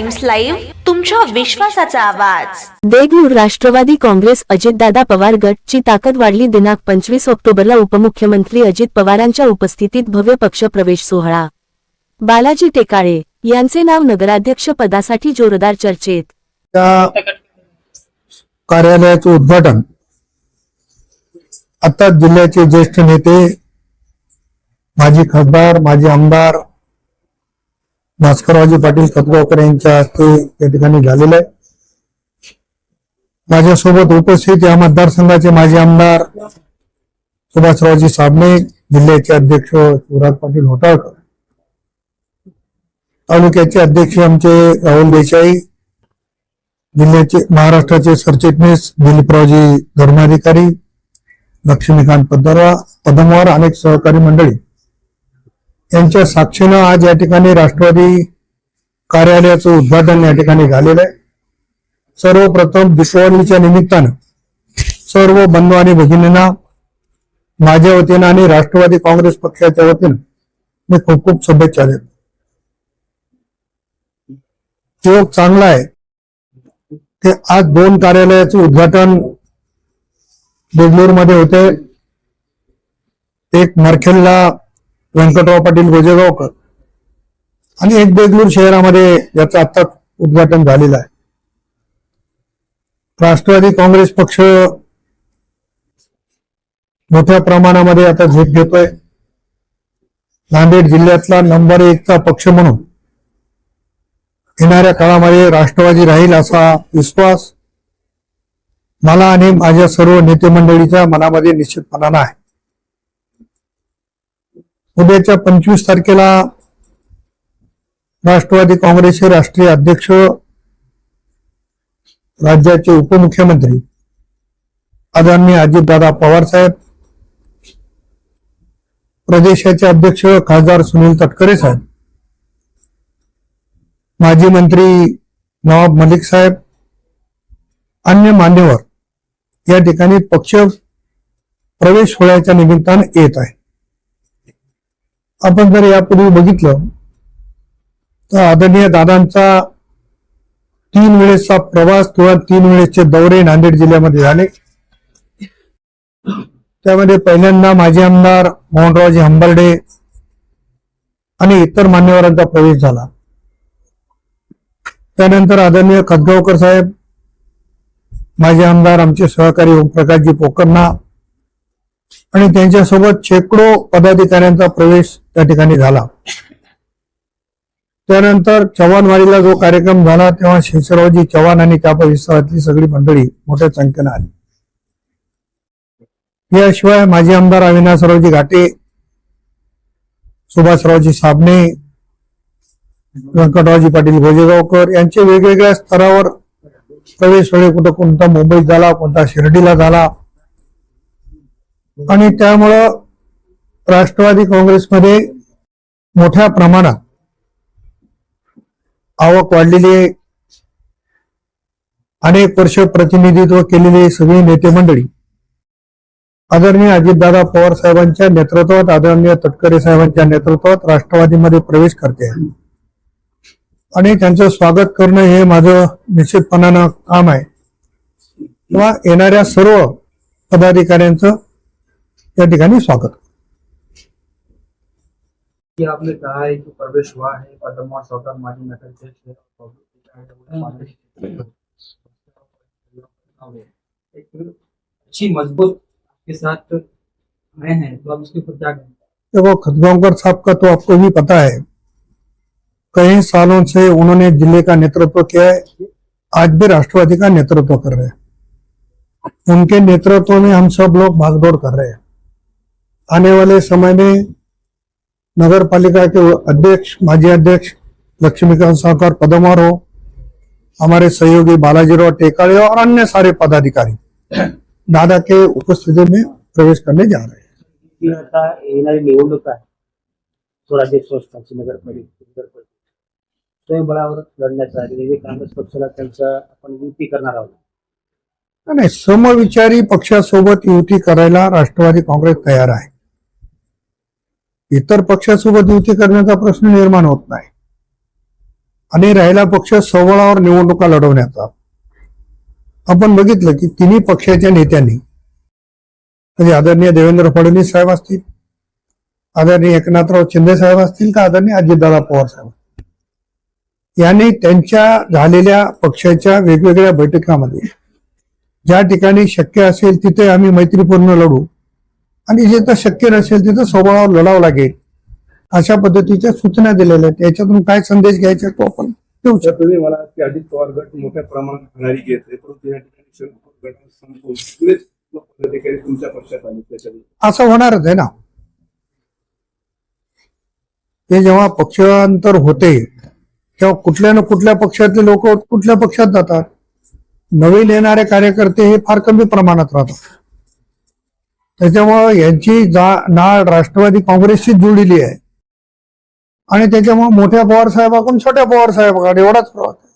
Times live तुमच्या विश्वासाचा आवाज. देगलूर राष्ट्रवादी काँग्रेस अजितदादा पवार गटची ताकद वाढली. दिनांक पंचवीस ऑक्टोबरला उपमुख्यमंत्री अजित पवारांच्या उपस्थितीत भव्य पक्ष प्रवेश सोहळा. बालाजी टेकाळे यांचे नाव नगराध्यक्ष पदासाठी जोरदार चर्चेत. कार्यालयाचं उद्घाटन आता जिल्ह्याचे ज्येष्ठ नेते माजी खासदार माजी आमदार भास्कररावजी पाटील खतगावकर यांच्या हस्ते या ठिकाणी झालेलं आहे. माझ्यासोबत उपस्थित या मतदारसंघाचे माजी आमदार सुभाषरावजी साबणे जिल्ह्याचे अध्यक्ष शिवराज पाटील होटाळकर तालुक्याचे अध्यक्ष आमचे राहुल देसाई जिल्ह्याचे महाराष्ट्राचे सरचिटणीस दिलीपरावजी धर्माधिकारी लक्ष्मीकांत पदरवा पदमवार अनेक सहकारी मंडळी यांच्या साक्षीनं आज या ठिकाणी राष्ट्रवादी कार्यालयाचं उद्घाटन या ठिकाणी झालेलं आहे. सर्वप्रथम दीपावलीच्या निमित्तानं सर्व बंधू आणि भगिनींना माझ्या वतीनं आणि राष्ट्रवादी काँग्रेस पक्षाच्या वतीनं मी खूप खूप शुभेच्छा देतो. योग चांगला आहे ते आज दोन कार्यालयाचं उद्घाटन बेंगलोरमध्ये होते एक मरखेलला व्यंकटराव पाटील गोजेगावकर. आणि एक बेगलूर शहरामध्ये याचं आता उद्घाटन झालेलं आहे. राष्ट्रवादी काँग्रेस पक्ष मोठ्या प्रमाणामध्ये आता झेप घेतोय. नांदेड जिल्ह्यातला नंबर एकचा पक्ष म्हणून येणाऱ्या काळामध्ये राष्ट्रवादी राहील असा विश्वास मला आणि माझ्या सर्व नेते मंडळीच्या मनामध्ये निश्चितपणानं आहे उद्याच्या पंचवीस तारखेला राष्ट्रवादी काँग्रेसचे राष्ट्रीय अध्यक्ष राज्याचे उपमुख्यमंत्री आदरणीय अजितदादा पवार साहेब प्रदेशाचे अध्यक्ष खासदार सुनील तटकरे साहेब माजी मंत्री नवाब मलिक साहेब अन्य मान्यवर या ठिकाणी पक्ष प्रवेश सोहळ्याच्या निमित्तानं येत आहे आपण जर यापूर्वी बघितलं तर आदरणीय दादांचा तीन वेळेसचा प्रवास किंवा तीन वेळेसचे दौरे नांदेड जिल्ह्यामध्ये झाले. त्यामध्ये पहिल्यांदा माजी आमदार मोहनरावजी हंबर्डे आणि इतर मान्यवरांचा प्रवेश झाला. त्यानंतर आदरणीय खतगावकर साहेब माजी आमदार आमचे सहकारी ओमप्रकाशजी पोकरना आणि त्यांच्यासोबत शेकडो पदाधिकाऱ्यांचा प्रवेश त्या ठिकाणी झाला. त्यानंतर चव्हाणवाडीला जो कार्यक्रम झाला तेव्हा शेषरावजी चव्हाण आणि त्या परिसरातली सगळी मंडळी मोठ्या संख्येनं आली. याशिवाय माजी आमदार अविनाशरावजी घाटे सुभाषरावजी साबणे व्यंकटरावजी पाटील गोजेगावकर यांचे वेगवेगळ्या स्तरावर प्रवेश वेळे कुठं कोणता मुंबईत झाला कोणता शिर्डीला झाला आणि त्यामुळं राष्ट्रवादी काँग्रेसमध्ये मोठ्या प्रमाणात आवक वाढलेली आहे. अनेक वर्ष प्रतिनिधित्व केलेले सगळी नेते मंडळी आदरणीय अजितदादा पवार साहेबांच्या नेतृत्वात आदरणीय तटकरे साहेबांच्या नेतृत्वात राष्ट्रवादीमध्ये प्रवेश करते. आणि त्यांचं स्वागत करणं हे माझं निश्चितपणानं काम आहे. किंवा येणाऱ्या सर्व पदाधिकाऱ्यांचं ठिकाणी स्वागत. आपने कहा है कि प्रवेश हुआ है पद्मा सौतन माजी नगर एक अच्छी मज़बूत के साथ आए हैं तो आप उसके ऊपर क्या देखो साहब का तो आपको भी पता है कई सालों से उन्होंने ज़िले का नेतृत्व किया है आज भी राष्ट्रवादी का नेतृत्व कर रहे हैं। उनके नेतृत्व में हम सब लोग भागदौड़ कर रहे हैं। आने वाले समय में नगर पालिका के अध्यक्ष माजी अध्यक्ष लक्ष्मीकांत साहकार पदमार हो हमारे सहयोगी बालाजीराव टेकाळे और अन्य सारे पदाधिकारी दादा के उपस्थिति में प्रवेश करने जा रहे हैं। येणारी निवडणूक आहे स्वराज्य संस्थांची नगरपालिका नगरपालिका स्वयं बळावर लढण्याचा आणि काँग्रेस पक्षाला त्यांचा आपण युती करणार आहोत। नाही समविचारी पक्षासोबत युती करायला राष्ट्रवादी काँग्रेस तयार आहे. इतर पक्षासोबत युती करण्याचा प्रश्न निर्माण होत नाही. आणि राहिला पक्ष सवळावर निवडणुका लढवण्याचा. आपण बघितलं की तिन्ही पक्षाच्या नेत्यांनी म्हणजे आदरणीय देवेंद्र फडणवीस साहेब असतील आदरणीय एकनाथराव शिंदे साहेब असतील का आदरणीय अजितदादा पवार साहेब यांनी त्यांच्या झालेल्या पक्षाच्या वेगवेगळ्या बैठकामध्ये ज्या ठिकाणी शक्य असेल तिथे आम्ही मैत्रीपूर्ण लढू आणि जिथं शक्य नसेल तिथं स्वबळावर लढावं लागेल. अशा पद्धतीच्या सूचना दिलेल्या आहेत. याच्यातून काय संदेश घ्यायचा तो आपण देऊ शकतो. तुम्ही मला की अजित पवार गट मोठ्या प्रमाणात हाणारी घेत आहे. परंतु या ठिकाणी पदाधिकारी तुमच्या पक्षात आले. त्याच्यामध्ये असं होणारच आहे ना. हे जेव्हा पक्षांतर होते तेव्हा कुठल्या ना कुठल्या पक्षातले लोक कुठल्या पक्षात जातात? नवीन येणारे कार्यकर्ते हे फार कमी प्रमाणात राहतात. त्याच्यामुळं यांची जा नाळ राष्ट्रवादी काँग्रेसशी जुळलेली आहे. आणि त्याच्यामुळे मोठ्या पवार साहेबाकडून छोट्या पवार साहेबाकडे एवढाच प्रवास आहे.